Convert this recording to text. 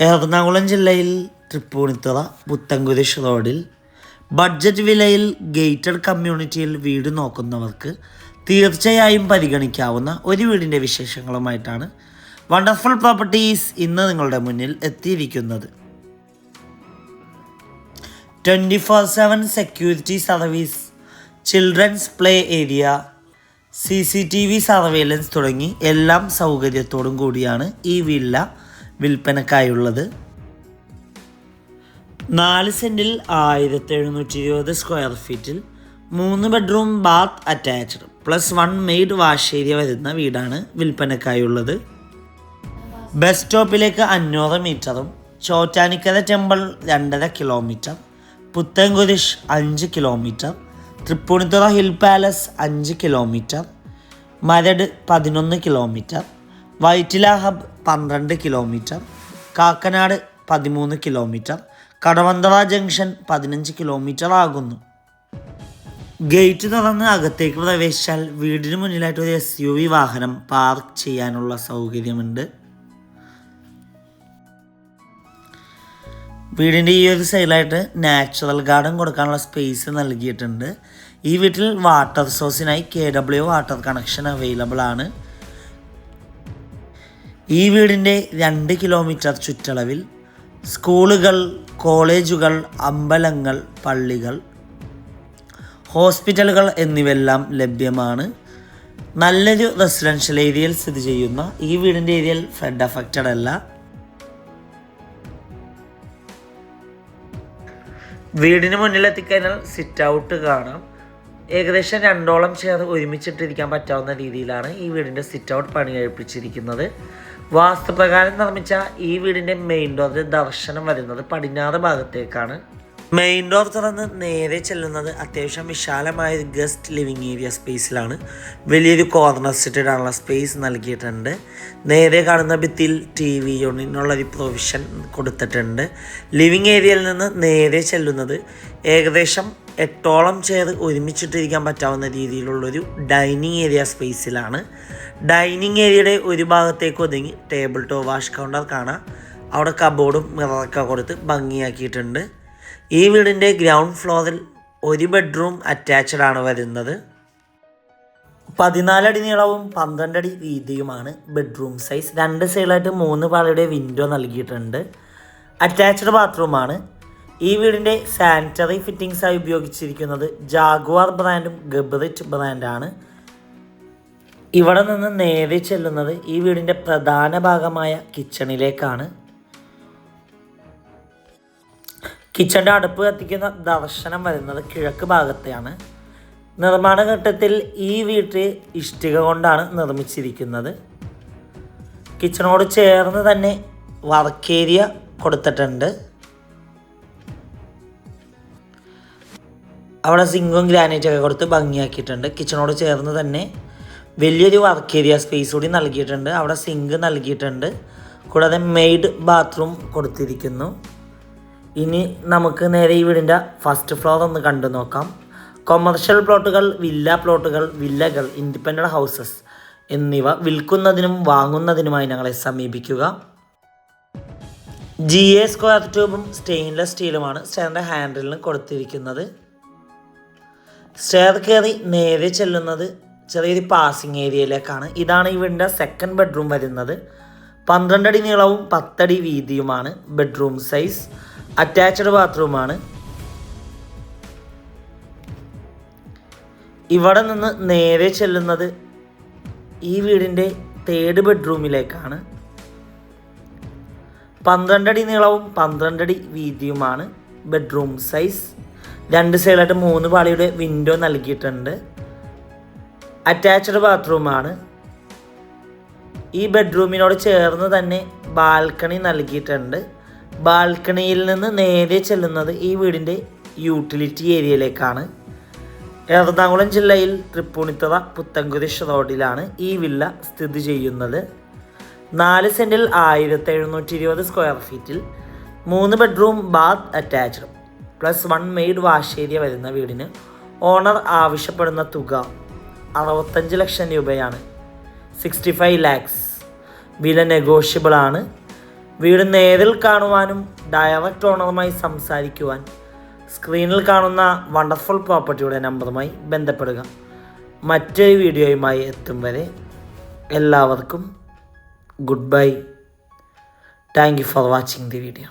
എറണാകുളം ജില്ലയിൽ തൃപ്പൂണിത്തുറ പുത്തൻകുരിശ് റോഡിൽ ബഡ്ജറ്റ് വിലയിൽ ഗേറ്റഡ് കമ്മ്യൂണിറ്റിയിൽ വീട് നോക്കുന്നവർക്ക് തീർച്ചയായും പരിഗണിക്കാവുന്ന ഒരു വീടിന്റെ വിശേഷങ്ങളുമായിട്ടാണ് വണ്ടർഫുൾ പ്രോപ്പർട്ടീസ് ഇന്ന് നിങ്ങളുടെ മുന്നിൽ എത്തിയിരിക്കുന്നത്. Twenty four seven security service children's play area C C T V surveillance തുടങ്ങി എല്ലാം സൗകര്യത്തോടും കൂടിയാണ് ഈ വില്ല വിൽപ്പനക്കായുള്ളത്? നാല് സെന്റിൽ ആയിരത്തി എഴുന്നൂറ്റി ഇരുപത് സ്ക്വയർ ഫീറ്റിൽ മൂന്ന് bedroom bath attached plus one maid wash area വരുന്ന വീടാണ് വിൽപ്പനക്കായുള്ളത്. ബസ് സ്റ്റോപ്പിലേക്ക് അഞ്ഞൂറ് മീറ്ററും ചോറ്റാനിക്കര ടെമ്പിൾ രണ്ടര കിലോമീറ്റർ പുത്തൻകുരിശ് അഞ്ച് കിലോമീറ്റർ തൃപ്പൂണിത്തുറ ഹിൽ പാലസ് അഞ്ച് കിലോമീറ്റർ മരട് പതിനൊന്ന് കിലോമീറ്റർ വൈറ്റില ഹബ് പന്ത്രണ്ട് കിലോമീറ്റർ കാക്കനാട് പതിമൂന്ന് കിലോമീറ്റർ കടവന്തവ ജംഗ്ഷൻ പതിനഞ്ച് കിലോമീറ്റർ ആകുന്നു. ഗേറ്റ് തുറന്ന് അകത്തേക്ക് പ്രവേശിച്ചാൽ വീടിന് മുന്നിലായിട്ട് ഒരു എസ് യു വി വാഹനം പാർക്ക് ചെയ്യാനുള്ള സൗകര്യമുണ്ട്. വീടിന്റെ ഈ ഒരു സൈഡിലായിട്ട് നാച്ചുറൽ ഗാർഡൻ കൊടുക്കാനുള്ള സ്പേസ് നൽകിയിട്ടുണ്ട്. ഈ വീട്ടിൽ water സോഴ്സിനായി K W water connection available ആണ്. ഈ വീടിന്റെ രണ്ട് കിലോമീറ്റർ ചുറ്റളവിൽ സ്കൂളുകൾ കോളേജുകൾ അമ്പലങ്ങൾ പള്ളികൾ ഹോസ്പിറ്റലുകൾ എന്നിവയെല്ലാം ലഭ്യമാണ്. നല്ലൊരു റെസിഡൻഷ്യൽ ഏരിയയിൽ സ്ഥിതി ചെയ്യുന്ന ഈ വീടിന്റെ ഏരിയയിൽ ഫ്ലഡ് അഫക്റ്റഡ് അല്ല. വീടിന് മുന്നിലെത്തിക്കഴിഞ്ഞാൽ സിറ്റ് ഔട്ട് കാണാം. ഏകദേശം രണ്ടോളം ചെയർ ഒരുമിച്ചിട്ടിരിക്കാൻ പറ്റാവുന്ന രീതിയിലാണ് ഈ വീടിന്റെ സിറ്റ് ഔട്ട് പണി കഴിപ്പിച്ചിരിക്കുന്നത് വാസ്തുപ്രകാരം നിർമ്മിച്ച ഈ വീടിന്റെ മെയിൻ ഡോറിന്റെ ദർശനം വരുന്നത് പടിഞ്ഞാറ് ഭാഗത്തേക്കാണ്. മെയിൻ ഡോർ തുറന്ന് നേരെ ചെല്ലുന്നത് അത്യാവശ്യം വിശാലമായ ഒരു ഗസ്റ്റ് ലിവിങ് ഏരിയ സ്പേസിലാണ് വലിയൊരു കോർണർ സെറ്റിടാനുള്ള സ്പേസ് നൽകിയിട്ടുണ്ട്. നേരെ കാണുന്ന ഭിത്തിയിൽ ടി വി യൂണിറ്റിനുള്ളൊരു പ്രൊവിഷൻ കൊടുത്തിട്ടുണ്ട്. ലിവിങ് ഏരിയയിൽ നിന്ന് നേരെ ചെല്ലുന്നത് ഏകദേശം എട്ടോളം ചെയർ ഒരുമിച്ചിട്ടിരിക്കാൻ പറ്റാവുന്ന രീതിയിലുള്ളൊരു ഡൈനിങ് ഏരിയ സ്പേസിലാണ്. ഡൈനിങ് ഏരിയയുടെ ഒരു ഭാഗത്തേക്ക് ഒതുങ്ങി ടേബിൾ ടോ വാഷ് കൗണ്ടർ കാണാം. അവിടെ കബോർഡും മിററൊക്കെ കൊടുത്ത് ഭംഗിയാക്കിയിട്ടുണ്ട്. ഈ വീടിന്റെ ഗ്രൗണ്ട് ഫ്ലോറിൽ ഒരു ബെഡ്റൂം അറ്റാച്ച്ഡ് ആണ് വരുന്നത്. പതിനാലടി നീളവും പന്ത്രണ്ടടി വീതിയുമാണ് ബെഡ്റൂം സൈസ്. രണ്ട് സൈഡിലായിട്ട് മൂന്ന് പാളിയുടെ വിൻഡോ നൽകിയിട്ടുണ്ട്. അറ്റാച്ച്ഡ് ബാത്റൂമാണ് ഈ വീടിന്റെ സാനിറ്ററി ഫിറ്റിംഗ്സായി ഉപയോഗിച്ചിരിക്കുന്നത് ജാഗ്വാർ ബ്രാൻഡും ഗബ്രിറ്റ് ബ്രാൻഡാണ് ഇവിടെ നിന്ന് നേരെ ചെല്ലുന്നത് ഈ വീടിന്റെ പ്രധാന ഭാഗമായ കിച്ചണിലേക്കാണ് കിച്ചന്റെ അടുപ്പ് കത്തിക്കുന്ന ദർശനം വരുന്നത് കിഴക്ക് ഭാഗത്തെയാണ്. നിർമ്മാണ ഘട്ടത്തിൽ ഈ വീട്ടിൽ ഇഷ്ടിക കൊണ്ടാണ് നിർമ്മിച്ചിരിക്കുന്നത്. കിച്ചണോട് ചേർന്ന് തന്നെ വർക്ക് ഏരിയ കൊടുത്തിട്ടുണ്ട്. അവിടെ സിങ്കും ഗ്രാനൈറ്റ് ഒക്കെ കൊടുത്ത് ഭംഗിയാക്കിയിട്ടുണ്ട്. കിച്ചണോട് ചേർന്ന് തന്നെ വലിയൊരു വർക്ക് ഏരിയ സ്പേസ് കൂടി നൽകിയിട്ടുണ്ട്. അവിടെ സിങ്ക് നൽകിയിട്ടുണ്ട്. കൂടാതെ മെയ്ഡ് ബാത്റൂം കൊടുത്തിരിക്കുന്നു. ഇനി നമുക്ക് നേരെ ഈ വീടിന്റെ ഫസ്റ്റ് ഫ്ലോർ ഒന്ന് കണ്ടു നോക്കാം. കൊമേർഷ്യൽ പ്ലോട്ടുകൾ വില്ല പ്ലോട്ടുകൾ വില്ലകൾ ഇൻഡിപെൻഡന്റ് ഹൗസസ് എന്നിവ വിൽക്കുന്നതിനും വാങ്ങുന്നതിനുമായി ഞങ്ങളെ സമീപിക്കുക. ജി എ സ്ക്വയർ ട്യൂബും സ്റ്റെയിൻലെസ് സ്റ്റീലുമാണ് സ്റ്റെയറിന്റെ ഹാൻഡിലിന് കൊടുത്തിരിക്കുന്നത്. സ്റ്റെയർ കയറി നേരെ ചെല്ലുന്നത് ചെറിയൊരു പാസിംഗ് ഏരിയയിലേക്കാണ് ഇതാണ് ഈ വീടിന്റെ സെക്കൻഡ് ബെഡ്റൂം വരുന്നത്. പന്ത്രണ്ടടി നീളവും പത്തടി വീതിയുമാണ്. ബെഡ്റൂം സൈസ് അറ്റാച്ച്ഡ് ബാത്റൂമാണ് ഇവിടെ നിന്ന് നേരെ ചെല്ലുന്നത് ഈ വീടിന്റെ തേർഡ് ബെഡ്റൂമിലേക്കാണ് പന്ത്രണ്ടടി നീളവും പന്ത്രണ്ടടി വീതിയുമാണ്. ബെഡ്റൂം സൈസ് രണ്ട് സൈഡിലായിട്ട് മൂന്ന് പാളിയുടെ വിൻഡോ നൽകിയിട്ടുണ്ട്. അറ്റാച്ച്ഡ് ബാത്റൂമാണ് ഈ ബെഡ്റൂമിനോട് ചേർന്ന് തന്നെ ബാൽക്കണി നൽകിയിട്ടുണ്ട്. ബാൽക്കണിയിൽ നിന്ന് നേരെ ചെല്ലുന്നത് ഈ വീടിന്റെ യൂട്ടിലിറ്റി ഏരിയയിലേക്കാണ് എറണാകുളം ജില്ലയിൽ തൃപ്പൂണിത്തറ പുത്തൻകുരിശ് റോഡിലാണ് ഈ വില്ല സ്ഥിതി ചെയ്യുന്നത്. നാല് സെന്റിൽ ആയിരത്തി എഴുന്നൂറ്റി ഇരുപത് സ്ക്വയർ ഫീറ്റിൽ മൂന്ന് bedroom bath attached plus one maid wash area വരുന്ന വീടിന് ഓണർ ആവശ്യപ്പെടുന്ന തുക അറുപത്തഞ്ച് ലക്ഷം രൂപയാണ്. സിക്സ്റ്റി ഫൈവ് ലാക്സ് വില നെഗോഷ്യബിൾ ആണ്. വീട് നേരിൽ കാണുവാനും ഡയറക്റ്റ് ഓണറുമായി സംസാരിക്കുവാൻ സ്ക്രീനിൽ കാണുന്ന വണ്ടർഫുൾ പ്രോപ്പർട്ടിയുടെ നമ്പറുമായി ബന്ധപ്പെടുക. മറ്റൊരു വീഡിയോയുമായി എത്തും വരെ എല്ലാവർക്കും good bye thank you for watching the video